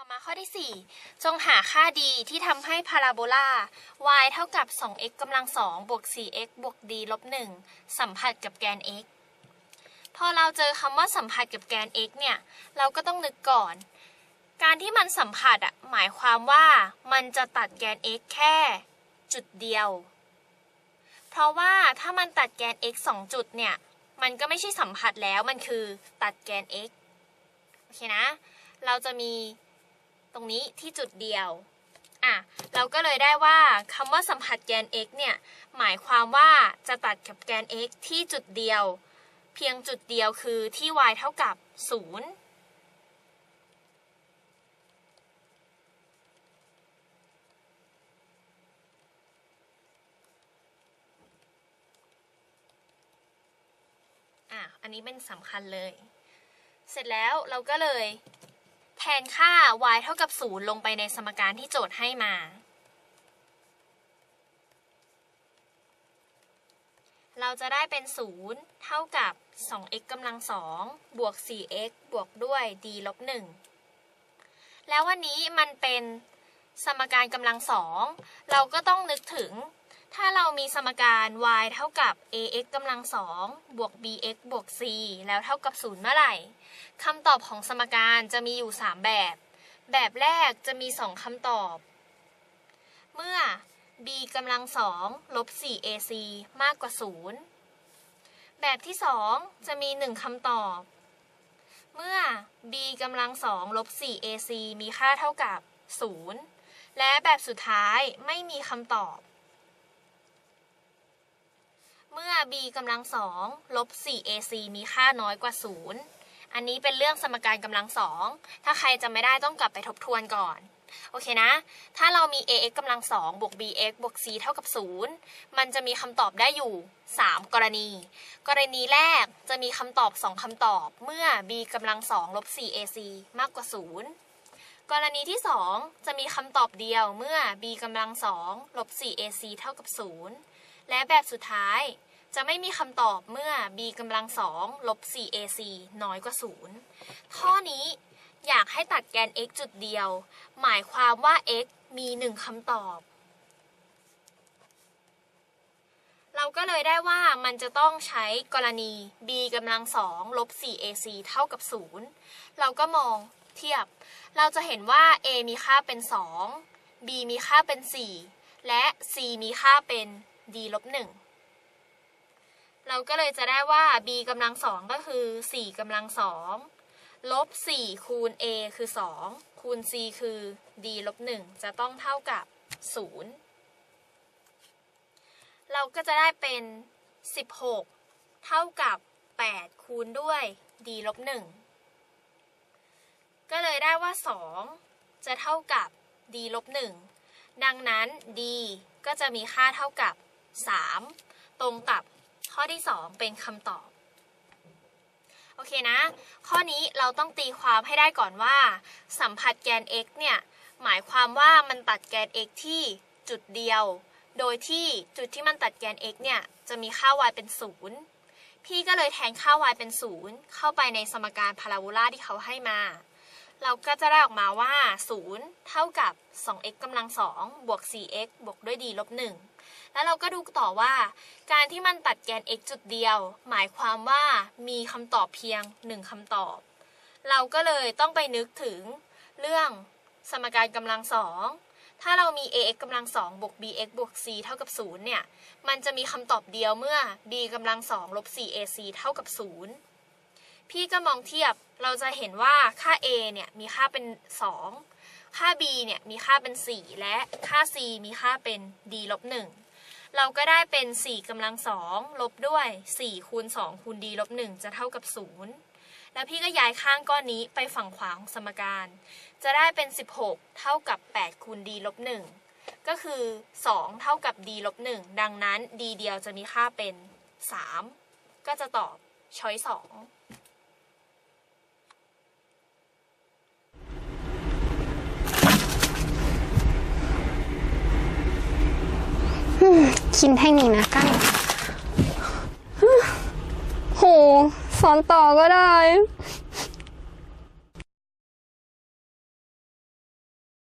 ต่อมาข้อที่ 4 จงหาค่า d ที่ทำให้พาราโบลา y เท่ากับ 2x กำลัง2บวก 4x บวก d ลบ 1 สัมผัสกับแกน x พอเราเจอคำว่าสัมผัสกับแกน x เนี่ย เราก็ต้องนึกก่อน การที่มันสัมผัสอะหมายความว่ามันจะตัดแกน x แค่จุดเดียว เพราะว่าถ้ามันตัดแกน x 2 จุดเนี่ย มันก็ไม่ใช่สัมผัสแล้วมันคือตัดแกน x โอเคนะ เราจะมี รงนี้ที่จุดเดียวอะเราก็เลยได้ว่าคำว่าสัมผัสแกน x เนี่ยหมายความว่าจะตัดกับแกน x ที่จุดเดียว เพียงจุดเดียวคือที่ y เท่ากับ 0อะอันนี้เป็นสำคัญเลย เสร็จแล้วเราก็เลย นค่า y เท่ากับ 0 ลงไปในสมการที่โจทย์ให้มา เราจะได้เป็น 0 เท่ากับ 2x กำลัง 2 บวก 4x บวกด้วย d ลบ 1 แล้ววันนี้มันเป็นสมการกำลัง 2 เราก็ต้องนึกถึง ถ้าเรามีสมการ y เท่ากับ ax กำลัง2บวก bx บวก c แล้วเท่ากับ0เมื่อไหร่คำตอบของสมการจะมีอยู่ 3 แบบ แบบแรกจะมี 2คำตอบ เมื่อ b กำลัง2ลบ 4ac มากกว่า 0 แบบที่ 2 จะมี 1คำตอบ เมื่อ b กำลัง2ลบ 4ac มีค่าเท่ากับ 0 และแบบสุดท้ายไม่มีคำตอบ มื่อ b กำลัง2ลบ 4ac มีค่าน้อยกว่า 0 อันนี้เป็นเรื่องสมการกำลังสองถ้าใครจะไม่ได้ต้องกลับไปทบทวนก่อน โอเคนะ ถ้าเรามี ax กำลังสองบวก bx บวก c เท่ากับ 0 มันจะมีคำตอบได้อยู่ 3 กรณี กรณีแรกจะมีคำตอบ 2คำตอบ เมื่อ b กำลังสองลบ 4ac มากกว่า 0กรณีที่ 2 จะมีคำตอบเดียวเมื่อ b กำลังสองลบ 4ac เท่ากับ 0 และแบบสุดท้าย จะไม่มีคำตอบเมื่อ b กำลังสองลบ 4ac น้อยกว่า 0 ข้อนี้อยากให้ตัดแกน x จุดเดียว หมายความว่า x มี 1คำตอบ เราก็เลยได้ว่ามันจะต้องใช้กรณี b กำลังสองลบ 4ac เท่ากับ 0 เราก็มองเทียบ เราจะเห็นว่า a มีค่าเป็น 2 b มีค่าเป็น 4 และ c มีค่าเป็น d ลบ1 เราก็เลยจะได้ว่า b กำลังสองก็คือ 4กำลังสองลบ 4 คูณ a คือ 2 คูณ c คือ d ลบ 1 จะต้องเท่ากับ 0 เราก็จะได้เป็น 16 เท่ากับ 8 คูณด้วย d ลบ 1 ก็เลยได้ว่า 2 จะเท่ากับ d ลบ 1 ดังนั้น d ก็จะมีค่าเท่ากับ 3 ตรงกับ ข้อที่ 2 เป็นคำตอบ โอเคนะ ข้อนี้เราต้องตีความให้ได้ก่อนว่า สัมผัสแกน x เนี่ย หมายความว่ามันตัดแกน x ที่จุดเดียว โดยที่จุดที่มันตัดแกน x เนี่ย จะมีค่า y เป็น 0 พี่ก็เลยแทนค่า y เป็น 0 เข้าไปในสมการพาราโบลาที่เขาให้มา เราก็จะได้ออกมาว่า 0 เท่ากับ 2x กำลัง2บวก 4x บวกด้วย d ลบ1 แล้วเราก็ดูต่อว่า การที่มันตัดแกน x จุดเดียว หมายความว่ามีคำตอบเพียง 1คำตอบ เราก็เลยต้องไปนึกถึงเรื่องสมการกำลังสองถ้าเรามี ax กำลังสองบวก bx บวก c เท่ากับ 0 เนี่ย มันจะมีคำตอบเดียวเมื่อ b กำลังสองลบ 4ac เท่ากับ 0 พี่ก็มองเทียบ เราจะเห็นว่าค่า a เนี่ยมีค่าเป็น 2 ค่า b เนี่ยมีค่าเป็น 4 และค่า c มีค่าเป็น d ลบ1 เราก็ได้เป็น 4กำลังสองลบด้วย 4 คูณ 2 คูณ d ลบ 1 จะเท่ากับ 0 แล้วพี่ก็ย้ายข้างก้อนนี้ไปฝั่งขวาของสมการ จะได้เป็น 16 เท่ากับ 8 คูณ d ลบ 1 ก็คือ 2 เท่ากับ d ลบ 1 ดังนั้น d เดียวจะมีค่าเป็น 3 ก็จะตอบช้อย2 กินแท่งนี้นะกั้นโหสอนต่อก็ได้